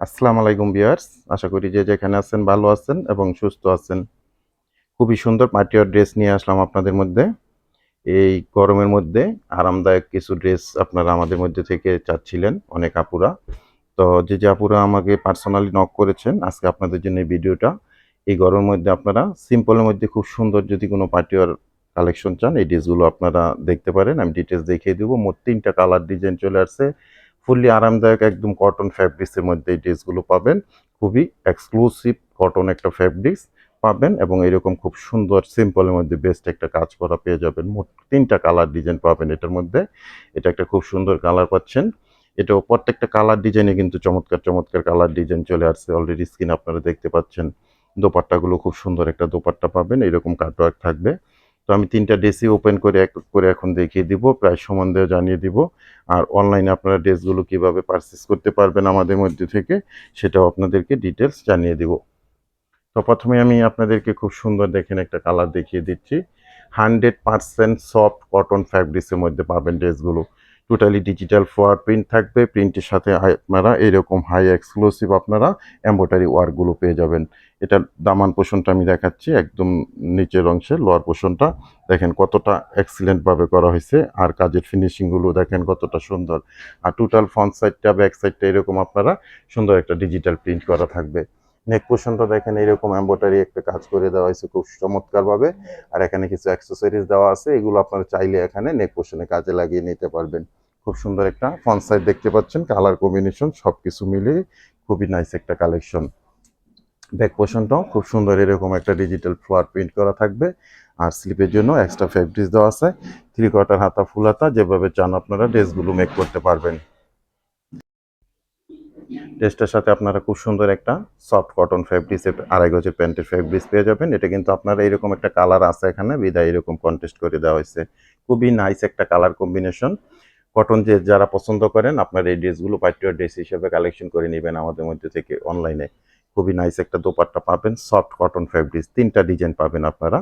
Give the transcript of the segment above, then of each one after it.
আসসালামু আলাইকুম বিয়ার্স আশা করি যে যেখানে আছেন ভালো আছেন এবং সুস্থ আছেন। খুবই সুন্দর পার্টিওয়ার ড্রেস নিয়ে আসলাম আপনাদের মধ্যে। এই গরমের মধ্যে আরামদায়ক কিছু ড্রেস আপনারা আমাদের মধ্যে থেকে চাচ্ছিলেন অনেক আপুরা। তো যে যে আপুরা আমাকে পার্সোনালি নক করেছেন, আজকে আপনাদের জন্য ভিডিওটা। এই গরমের মধ্যে আপনারা সিম্পলের মধ্যে খুব সুন্দর যদি কোনো পার্টিওয়ার কালেকশন চান, এই ড্রেসগুলো আপনারা দেখতে পারেন। আমি ডিটেলস দেখিয়ে দেবো। মোট তিনটা কালার ডিজাইন চলে আসছে। ফুললি আরামদায়ক একদম কটন ফ্যাব্রিক্সের মধ্যে এই ড্রেসগুলো পাবেন। খুবই এক্সক্লুসিভ কটন একটা ফ্যাব্রিক্স পাবেন এবং এরকম খুব সুন্দর সিম্পলের মধ্যে বেস্ট একটা কাজ করা পেয়ে যাবেন। মোট তিনটা কালার ডিজাইন পাবেন এটার মধ্যে। এটা একটা খুব সুন্দর কালার পাচ্ছেন। এটাও প্রত্যেকটা কালার ডিজাইনে কিন্তু চমৎকার চমৎকার কালার ডিজাইন চলে আসছে। অলরেডি স্ক্রিন আপনারা দেখতে পাচ্ছেন। দোপাট্টাগুলো খুব সুন্দর একটা দোপাট্টা পাবেন। এরকম কাটওয়ার্ক থাকবে। তো আমি তিনটা ড্রেসই ওপেন করে এক, করে এখন দেখিয়ে দিব, প্রায় সম্বন্ধেও জানিয়ে দিব। আর অনলাইনে আপনারা ড্রেসগুলো কীভাবে পারচেস করতে পারবেন আমাদের মধ্যে থেকে, সেটাও আপনাদেরকে ডিটেলস জানিয়ে দিব। তো প্রথমে আমি আপনাদেরকে খুব সুন্দর দেখেন একটা কালার দেখিয়ে দিচ্ছি। হান্ড্রেড পারসেন্ট সফট কটন ফ্যাব্রিক্সের মধ্যে পাবেন ড্রেসগুলো টোটালি ডিজিটাল ফ্লোয়ার প্রিন্ট থাকবে প্রিন্টের সাথে আপনারা এরকম হাই এক্সক্লুসিভ আপনারা এম্ব্রয়ডারি ওয়ার্কগুলো পেয়ে যাবেন। এটার দামান পোষণটা আমি দেখাচ্ছি, একদম নিচের অংশে লোয়ার পোষণটা। দেখেন কতটা এক্সিলেন্টভাবে করা হয়েছে, আর কাজের ফিনিশিংগুলো দেখেন কতটা সুন্দর। আর টোটাল ফ্রন্ট সাইডটা ব্যাক সাইডটা এরকম আপনারা সুন্দর একটা ডিজিটাল প্রিন্ট করা থাকবে। নেক পোষণটা দেখেন, এরকম এম্ব্রয়ডারি একটা কাজ করে দেওয়া হয়েছে খুব চমৎকারভাবে। আর এখানে কিছু অ্যাক্সেসরিজ দেওয়া আছে, এগুলো আপনারা চাইলে এখানে নেক পোষণে কাজে লাগিয়ে নিতে পারবেন। খুব সুন্দর একটা ফ্রন্ট সাইড দেখতে পাচ্ছেন কালার কম্বিনেশন সব কিছু মিলিয়ে খুবই নাইস একটা কালেকশন ব্যাক পোর্শনটাও খুব সুন্দর এরকম একটা ডিজিটাল ফ্লোয়ার প্রিন্ট করা থাকবে। আর স্লিপের জন্য এক্সট্রা ফেব্রিক্স দেওয়া আছে থ্রি কোয়ার্টার হাতা ফুল হাতা, যেভাবে চান আপনারা ড্রেসগুলো মেক করতে পারবেন। ড্রেসটার সাথে আপনারা খুব সুন্দর একটা সফট কটন ফ্যাব্রিক্সের আড়াই গজের প্যান্টের ফ্যাব্রিক্স পেয়ে যাবেন। এটা কিন্তু আপনারা এরকম একটা কালার আছে এখানে, বিদায় এরকম কন্টেস্ট করে দেওয়া হয়েছে। খুবই নাইস একটা কালার কম্বিনেশন কটন যে যারা পছন্দ করেন, আপনার এই ড্রেসগুলো পাইটিওয়ার ড্রেস হিসেবে কালেকশন করে নেবেন আমাদের মধ্যে থেকে অনলাইনে খুবই নাইস একটা দোপাট্টা পাবেন সফট কটন ফ্যাব্রিক্স তিনটা ডিজাইন পাবেন আপনারা।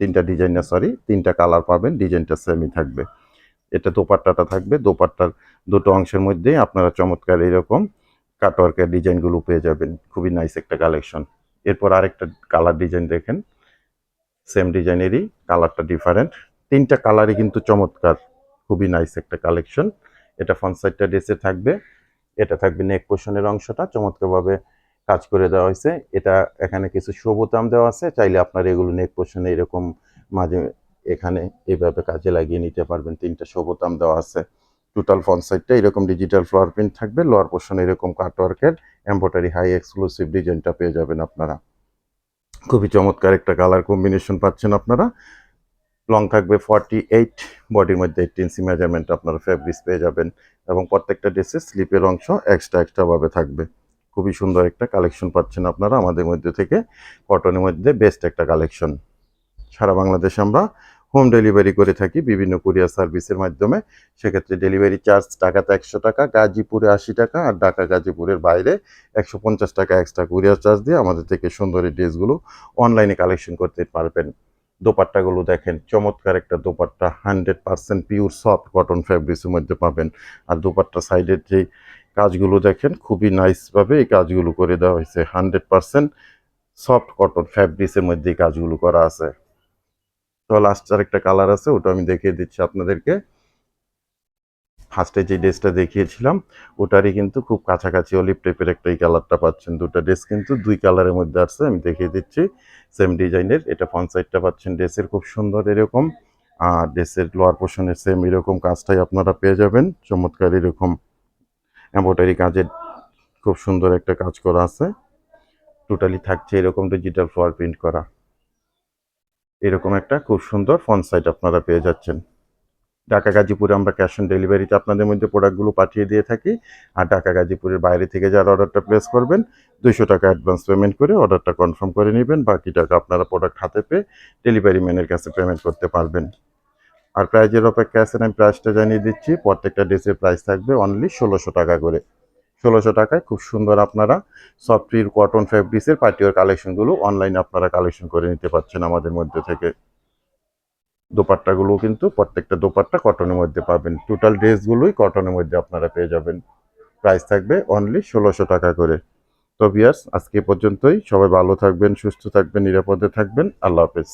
তিনটা ডিজাইন না সরি তিনটা কালার পাবেন ডিজাইনটা সেমই থাকবে। এটা দোপাট্টাটা থাকবে, দোপাট্টার দুটো অংশের মধ্যেই আপনারা চমৎকার এরকম কাটওয়ার্কের ডিজাইনগুলো পেয়ে যাবেন। খুবই নাইস একটা কালেকশন এরপর আরেকটা কালার ডিজাইন দেখেন। সেম ডিজাইনেরই কালারটা ডিফারেন্ট তিনটা কালারই কিন্তু চমৎকার। খুবই নাইস একটা কালেকশন এটা ফ্রন্ট সাইডটা ড্রেসে থাকবে। এটা থাকবে নেক পোষণের অংশটা। চমৎকারভাবে কাজ করে দেওয়া হয়েছে। এটা এখানে কিছু সবুতাম দেওয়া আছে। চাইলে আপনার এগুলো নেক পোষণে এরকম মাঝে এখানে এইভাবে কাজে লাগিয়ে নিতে পারবেন। তিনটা সবুতাম দেওয়া আছে। টোটাল ফ্রন্ট সাইডটা এরকম ডিজিটাল ফ্লোয়ার প্রিন্ট থাকবে লোয়ার পোর্শনে এরকম কাটওয়ার্কের এম্ব্রয়ডারি হাই এক্সক্লুসিভ ডিজাইনটা পেয়ে যাবেন আপনারা। খুবই চমৎকার একটা কালার কম্বিনেশন পাচ্ছেন আপনারা। লং থাকবে ফর্টি এইট বডির মধ্যে এইট ইঞ্চি মেজারমেন্ট আপনারা ফেব্রিক্স পেয়ে যাবেন এবং প্রত্যেকটা ড্রেসে স্লিপের অংশ এক্সট্রা এক্সট্রাভাবে থাকবে। খুবই সুন্দর একটা কালেকশন পাচ্ছেন আপনারা আমাদের মধ্যে থেকে কটনের মধ্যে বেস্ট একটা কালেকশন সারা বাংলাদেশে আমরা হোম ডেলিভারি করে থাকি বিভিন্ন কুরিয়ার সার্ভিসের মাধ্যমে। সেক্ষেত্রে ডেলিভারি চার্জ টাকাতে একশো টাকা, গাজীপুরে আশি টাকা আর ঢাকা গাজীপুরের বাইরে একশো পঞ্চাশ টাকা এক্সট্রা কুরিয়ার চার্জ দিয়ে আমাদের থেকে সুন্দর এই ড্রেসগুলো অনলাইনে কালেকশন করতে পারবেন। দোপাট্টাগুলো দেখেন, চমৎকার একটা dupatta hundred percent pure soft cotton ফ্যাব্রিক্সের মধ্যে পাবেন। আর দোপাট্টা সাইডের যে কাজগুলো দেখেন, খুবই নাইসভাবে এই কাজগুলো করে দেওয়া হয়েছে। হান্ড্রেড পার্সেন্ট সফট কটন ফ্যাব্রিক্সের মধ্যে এই কাজগুলো করা আছে। তো লাস্ট আর একটা কালার আছে, ওটা আমি দেখিয়ে দিচ্ছি আপনাদেরকে। ফার্স্টে যে ড্রেসটা দেখিয়েছিলাম, ওটারই কিন্তু খুব কাছাকাছি অলিভ টাইপের একটা এই কালারটা পাচ্ছেন দুটো ড্রেস কিন্তু দুই কালারের মধ্যে আসছে আমি দেখিয়ে দিচ্ছি। সেম ডিজাইনের এটা ফ্রন্ট সাইডটা পাচ্ছেন ড্রেসের খুব সুন্দর এরকম। আর ড্রেসের লোয়ার পোর্শনের সেম এরকম কাজটাই আপনারা পেয়ে যাবেন, চমৎকার এরকম। এম্ব্রয়ডারি কাজের খুব সুন্দর একটা কাজ করা আছে। টোটালি থাকছে এরকম ডিজিটাল ফ্লোয়ার প্রিন্ট করা। এরকম একটা খুব সুন্দর ফ্রন্ট সাইড আপনারা পেয়ে যাচ্ছেন। ঢাকা গাজীপুরে আমরা ক্যাশ অন ডেলিভারিতে আপনাদের মধ্যে প্রোডাক্টগুলো পাঠিয়ে দিয়ে থাকি। আর ঢাকা গাজীপুরের বাইরে থেকে যারা অর্ডারটা প্লেস করবেন, দুইশো টাকা অ্যাডভান্স পেমেন্ট করে অর্ডারটা কনফার্ম করে নেবেন। বাকি টাকা আপনারা প্রোডাক্ট হাতে পেয়ে ডেলিভারি ম্যানের কাছে পেমেন্ট করতে পারবেন। আর প্রাইজের অপেক্ষা আছেন, আমি প্রাইসটা জানিয়ে দিচ্ছি। প্রত্যেকটা ড্রেসের প্রাইস থাকবে অনলি ষোলোশো টাকা করে। ষোলোশো টাকায় খুব সুন্দর আপনারা সফটওয়্যার কটন ফ্যাব্রিক্সের পার্টিওয়ার কালেকশনগুলো অনলাইনে আপনারা কালেকশন করে নিতে পারছেন আমাদের মধ্যে থেকে। দোপাট্টাগুলো কিন্তু প্রত্যেকটা দোপাট্টা কটনের মধ্যে পাবেন। টোটাল ড্রেসগুলোই কটনের মধ্যে আপনারা পেয়ে যাবেন। প্রাইস থাকবে অনলি ষোলোশো টাকা করে। তো ভিয়ার্স আজকে পর্যন্তই। সবাই ভালো থাকবেন, সুস্থ থাকবেন, নিরাপদে থাকবেন। আল্লাহ হাফেজ।